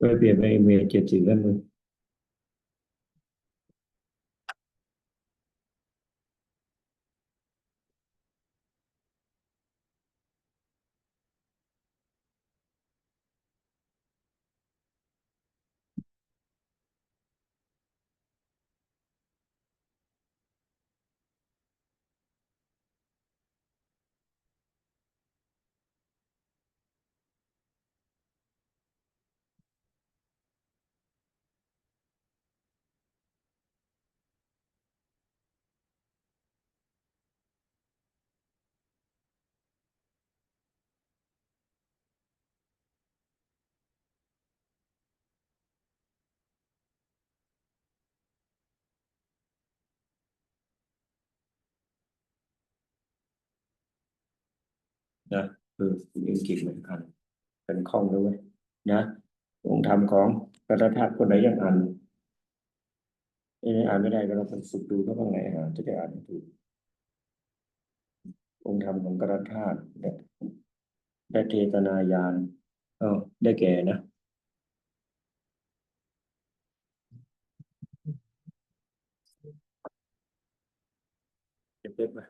ไปเปลี่ย นไปเมเจ็ดสิบแล้วมึงนะคือยังกินเหมือนกันเป็นคล่องด้วยนะองค์ธรรมของกระทัดคนไหนยังอ่านเอ้ยอ่านไม่ได้ก็เราไปฝึกดูเขาบ้างไงอ่านจะได้อ่านถูกองค์ธรรมของกระธาตุได้ได้เทตนายานเออได้แก่นะเก็บเล็บมาติ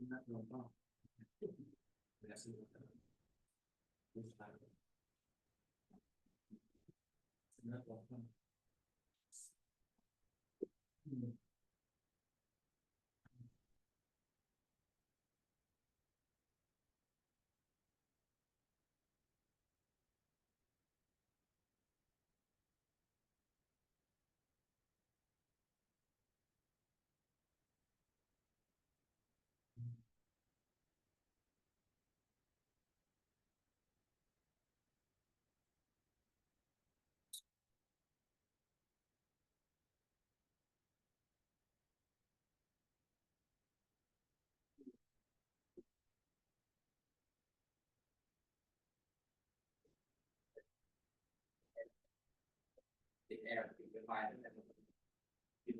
ดแอร์ติดไฟตั้งแต่กิน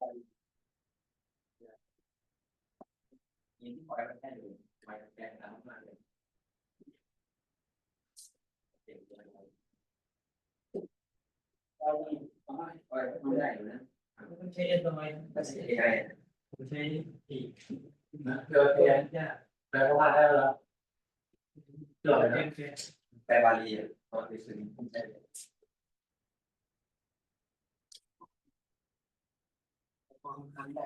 ยิงที่ปล่อยมันแค่อยู่ปล่อยแกนน้ำมาเลยเจ็บใจเราปล่อยไม่ได้อยู่นะใช้เอ็นทำไมก็เสียใจใช้อีกนะเจอแกนยากแปลว่าได้แล้วเกิดเอ็นแค่แปลบาลีอะตอนที่ซื้อผมใช้ ความคันได้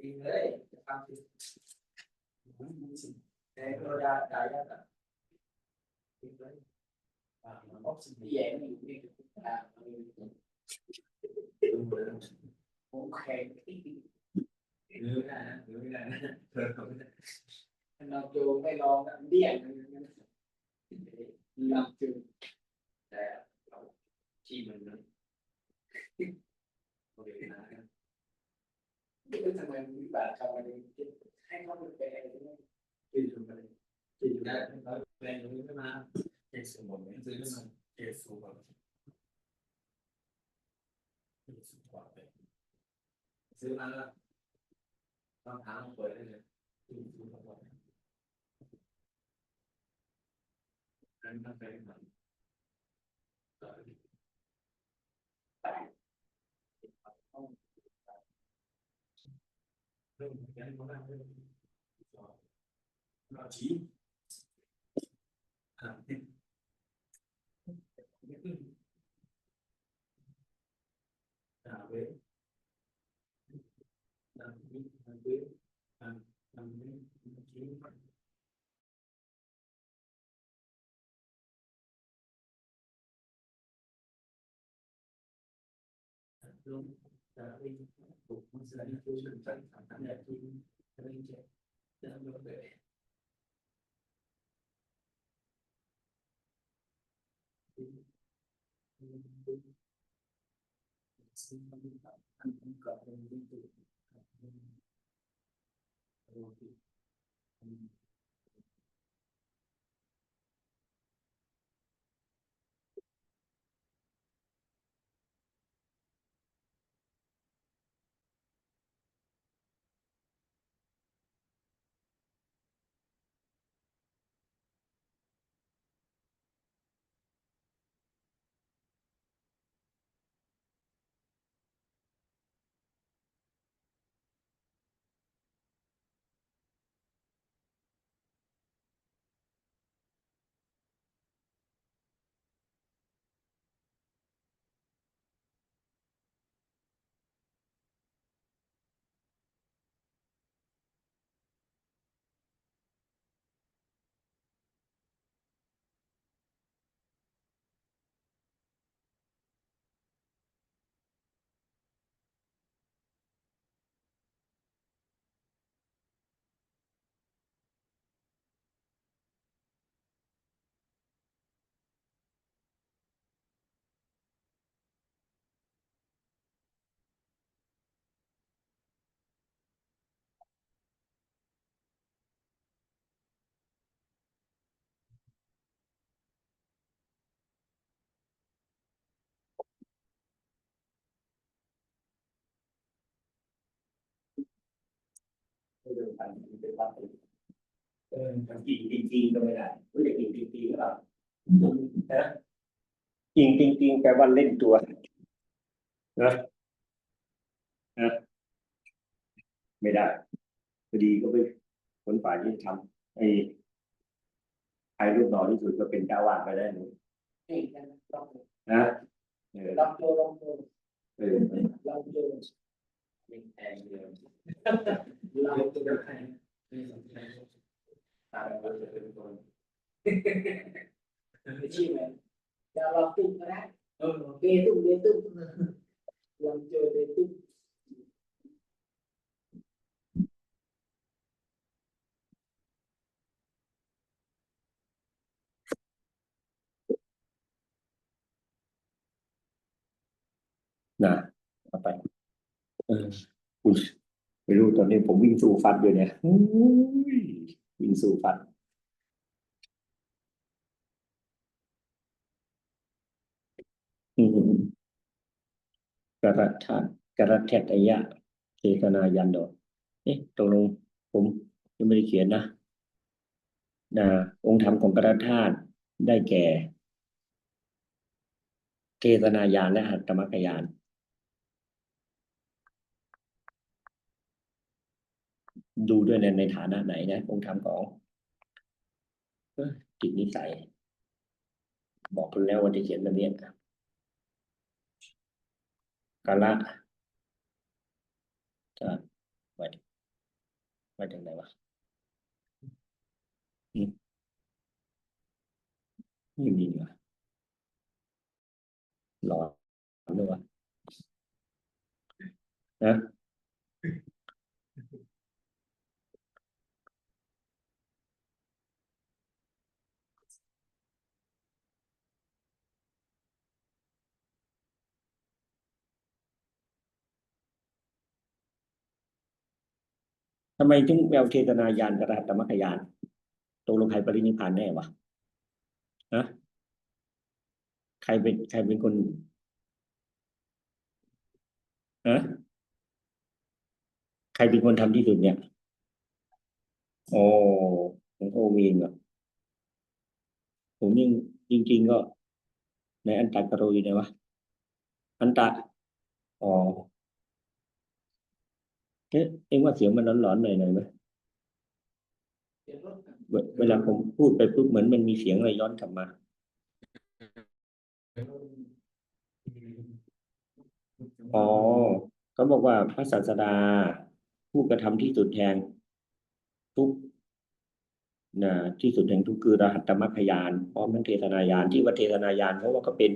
ดีเลยจะทำสิแต่ก็ได้ได้ยากอ่ดีเลยอ่ามันออกสิ่งที่แย่ไม่อยู่นี่คืออ่ามันโอเคหรือไม่ได้นะหรือไม่ได้นะเธอไม่ได้เราจูไม่ลองเดี่ยงลองจูแต่เราที่มันนั้น โอเคนะนี่เป็นทำไมวิบากทำอะไรให้เขาเป็นแปลงที่ทำอะไรที่อยู่ได้เขาแปลงตรงนี้ขึ้นมาเจ็ดสมบูรณ์ซื้อขึ้นมาเจ็ดสูงกว่าเจ็ดสูงกว่าไปซื้อมาแล้วต้องถามเปิดได้เลยที่สูงกว่านั้นมันเป็นเหมือ นเอ่อเรื่องการ เมื องเรื่องเราชี้อ่าเนี่างเองถูกมันแสดงตัวฉันจัดสรรแบบที่เรื่องเจ็บจะลงเลยซึ่งมันแบบอันนั้นก็เป็นเรื่องตัวโอเคไม่เดินเป็นวัดเลยเออกินจริงๆก็ไม่ได้ไม่ได้กินจริงๆก็แบบนะจริงจริงจริงแปลว่าเล่นตัวนะนะไม่ได้พอดีก็ไปคนฝ่ายที่ทำไอ้ใครรูปหล่อที่สุดก็เป็นเจ้าวาดไปได้หนูนี่กันนะเออลองดูลองดูเออลองดูเป็นแพงเดียว องดูใครไม่สนใจตามเราจะเป็นคนไม่ใช่ไหมเดี๋ยวเราตุ้มก็ได้เออเบตุ้มเบตุ้มลองเจอเบตุ้มนะเอาไปเออคุณ ไม่รู้ตอนนี้ผมวิ่งสู้ฟัดอยู่เนี่ยวิ่งสู้ฟัดกระทะกระเทตยะเจตนายันโดเอ๊ะตกลงผมยังไม่ได้เขียนนะนะองค์ธรรมของกระธาตุได้แก่เจตนายานและหัตถมรรคยาน ดูด้วยในในฐานะไหนนะองค์ธรรมของจิตนิสัย บอกคุณแล้วว่าจะเขียนแบบเนี้ยกาละจะไปไปถึงไหนวะอืมไม่มีเหรอหลอนด้วยวะนะ ทำไมถึงแววเจตนายานกับรหัตตมรรคยานตกลงใครปรินิพานแน่วะฮะใครเป็นใครเป็นคนฮะใครเป็นคนทำที่สุดเนี่ยโอ้ผมโอเองเหรอผมยังจริง ๆ ก็ ในอันตักกะโรอยู่ไหนวะอันตะอ๋อ เอ๊ะเอ็งว่าเสียงมันร้อนๆหน่อยหน่อยไหมเวลาผมพูดไปปุ๊บเหมือนมันมีเสียงอะไรย้อนกลับมา อ๋อเขาบอกว่าพระศาสดา ผู้กระทำที่สุดแห่งทุกนะที่สุดแห่งทุกข์คือรหัตมรรคยานพร้อมทั้งเทศนายานที่ว่าเทศนายานเพราะว่าก็เป็น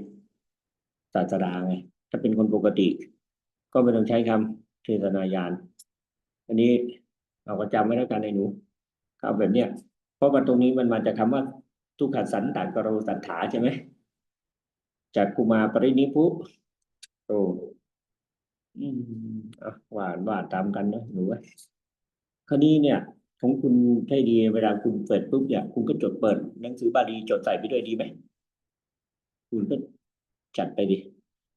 ศาสดาไงถ้าเป็นคนปกติ ก็ไม่ต้องใช้คำเทศนายาน อันนี้เราก็จำไว้แล้วกันในหนูเอาแบบเนี้ยเพราะว่าตรงนี้มันมาจากคำว่าทุกขสันตกโรสัทธาใช่ไหมจากกุมาปรินิพุโตอืมอะหวานหวานตามกันเนอะหนูว้ยคราวนี้เนี่ยของคุณใช่ดีเวลาคุณเปิดปุ๊บเนี่ยคุณก็จดเปิดหนังสือบาลีจดใส่ไปด้วยดีไหมคุณก็จัดไปดิ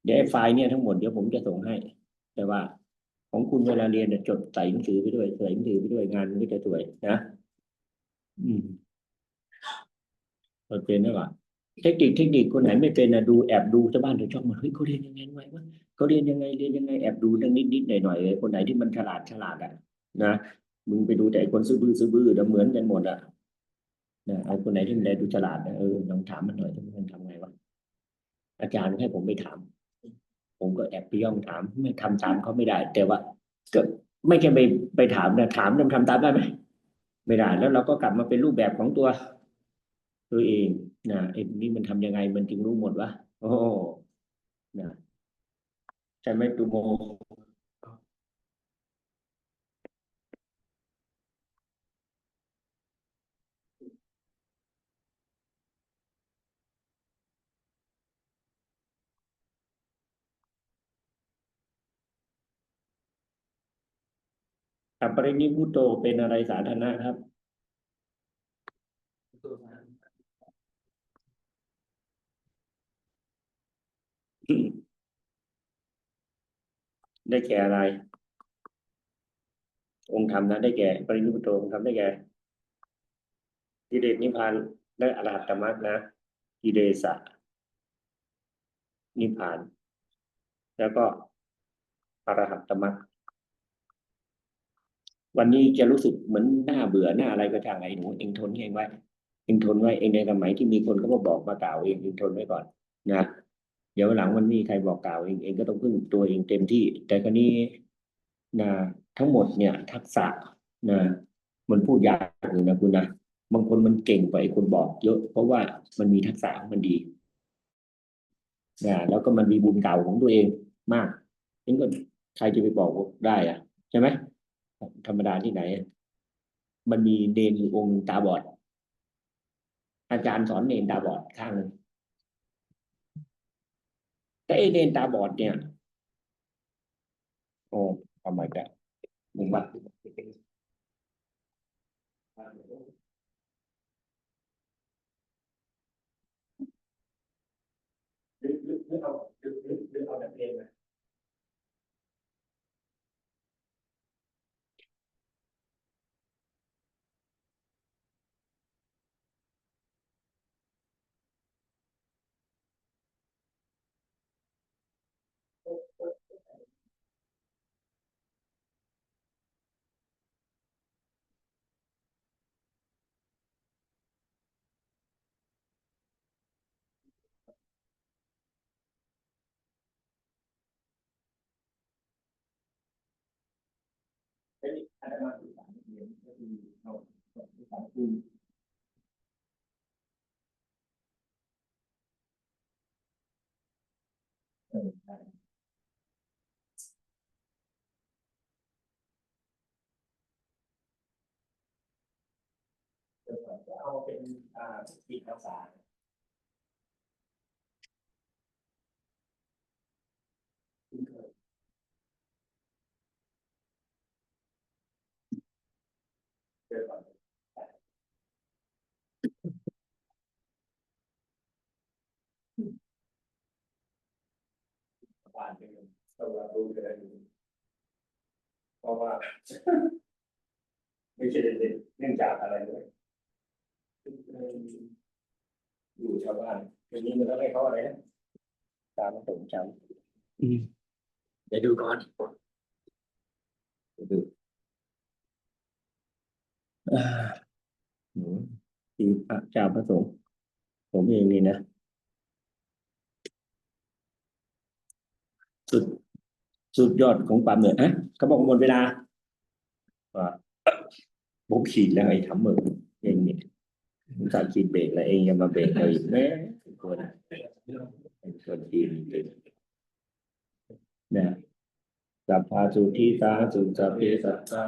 เดี๋ยวไอ้ไฟล์เนี่ยทั้งหมดเดี๋ยวผมจะส่งให้ แต่ว่า ของคุณเวลาเรียนเนี่ยจดใส่หนังสือไปด้วยใส่หนังสือไปด้วยงานมันก็จะสวยนะอืมเราเป็นได้ป่ะเทคนิคเทคนิคคนไหนไม่เป็นนะดูแอบดูชาวบ้านชาวช่องมาเฮ้ยเขาเรียนยังไงวะวะเขาเรียนยังไงเรียนยังไงแอบดูตั้งนิดนิดหน่อยหน่อยๆคนไหนที่มันฉลาดฉลาดอะนะมึงไปดูแต่คนซื้อบื้อซื้อบื้อแล้วเหมือนกันหมดอะนะเอาคนไหนที่มันได้ดูฉลาดนะเออลองถามมันหน่อยว่ามันทำไงวะอาจารย์ให้ผมไปถาม ผมก็แอบไปย่องถามไม่ทำตามเขาไม่ได้ แต่ว่าก็ไม่แค่ไปไปถามนะถามแล้วทำตามได้ไหมไม่ได้แล้วเราก็กลับมาเป็นรูปแบบของตัว ตัวเองนะไอ้นี่มันทำยังไงมันจึงรู้หมดวะโอ้นะใช่ไหมตูโม อัปรินิพุโตเป็นอะไรสาธารณะครับ ได้แก่อะไร องค์ธรรมนะได้แก่ ปรินิพุโตองค์ธรรมได้แก่กิเลสนิพพานและอรหัตตมรรคนะกิเลสะนิพพาน แล้วก็อรหัตตมรรค วันนี้จะรู้สึกเหมือนหน้าเบื่อหน้าอะไรก็ช่างไอ้หนูเองทนเองไว้เองทนไว้เองในสมัยที่มีคนเขามาบอกมากล่าวเองเองทนไว้ก่อนนะเดี๋ยวหลังมันมีใครบอกกล่าวเองเองก็ต้องพึ่งตัวเองเต็มที่ แต่ครนี้นะทั้งหมดเนี่ย ทักษะนะมันพูดยากอยู่นะคุณนะบางคนมันเก่งกว่าไอ้คนบอกเยอะ เพราะว่ามันมีทักษะของมันดีนะแล้วก็มันมีบุญเก่าของตัวเองมากเองก็ใครจะไปบอกได้อะใช่ไหม ธรรมดาที่ไหน มันมีเนนอยู่องค์ตาบอด อาจารย์สอนเนนตาบอดข้างนึงแต่ไอเนนตาบอดเนี่ย โอ้ทำไมแต่มึงบัดหรือหรือหรือเอาหรือหรือหรือเอาแบบเพลงมา เป็นอะมาสื่อสารเรียนก็คือเราสื่อสารคุณเออใช่เดี๋ยวก่อนจะเอาเป็นอ่าจิตรักษาคุณเคยเดี๋ยวก่อน ผ่านไปเลยเรารับรู้กันได้เพราะว่า ไม่ใช่เด็กๆเนื่องจากอะไรเลยอยู่ชาวบ้านทีนี้มันต้องให้เขาอะไรนะตามมาสมจำอืมเดี๋ยวดูก่อนดูอ่าโหทีพระเจ้าพระสงฆ์ผมเองนี่นะ สุด สุดยอดของความเหนื่อยนะเขาบอกหมดเวลาว่าผมขีดแล้วไอ้ทำมือเองเนี่ยผมสั่งขีดเบรกแล้วเองยังมาเบรกเราอีกแม่ควรคนทีมจริงนะสัพพาสุทีตาสุสัพเพสัตตา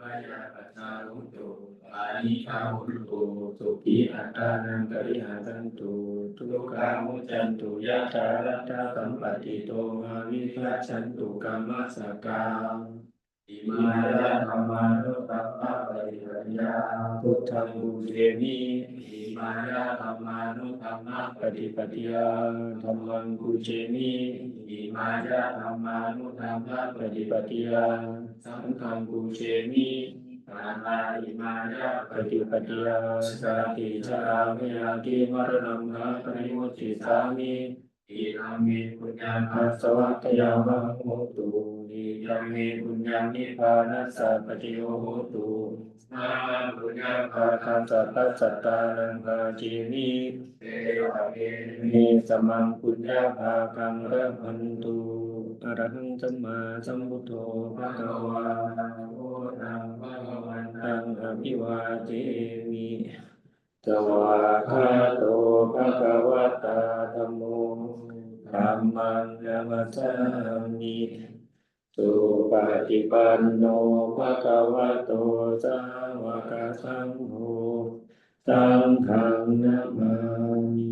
เวลาหุนตุอาภยาปัจจาหุตุปานิคาหุตุสุขีอัตตานังกริหาตันตุทุกขามุจันตุยะตาลัตตาสัมปติโตมาวิภัชันตุกรรมสกาอิมาลาธรรมานุตัปปะปริปัญญาพุทธังบูเชมิอิ มายะธรรมานุตัมมะปฏิปฏิยาธรรมังบูเชมิอิมายะธรรมานุตัมมะปฏิปฏิยาสังฆังบูเชมิอานาอิมายะปฏิปฏิยาสาติชรามิยาติมรณังนาปริมุติสามิอิรังเมปุญญาภัสสวัตยามังโหตุ อิรังเมปุญญานิพานัสสะปฏิโยโหตุนาปุญญาภาคันสัพพะสัตตานังภาจิมิเตวะเมนิสมังปุญญาภาคังระพันตุอรหังสัมมาสัมพุทโธภะคะวาโอตังภะคะวันตังอภิวาเทมิสวากขาโตภะคะวะตาธัมโมธัมมังนามัสสามิ สุปฏิปันโนภะคะวะโตสาวกสังโฆสังฆังนามามิ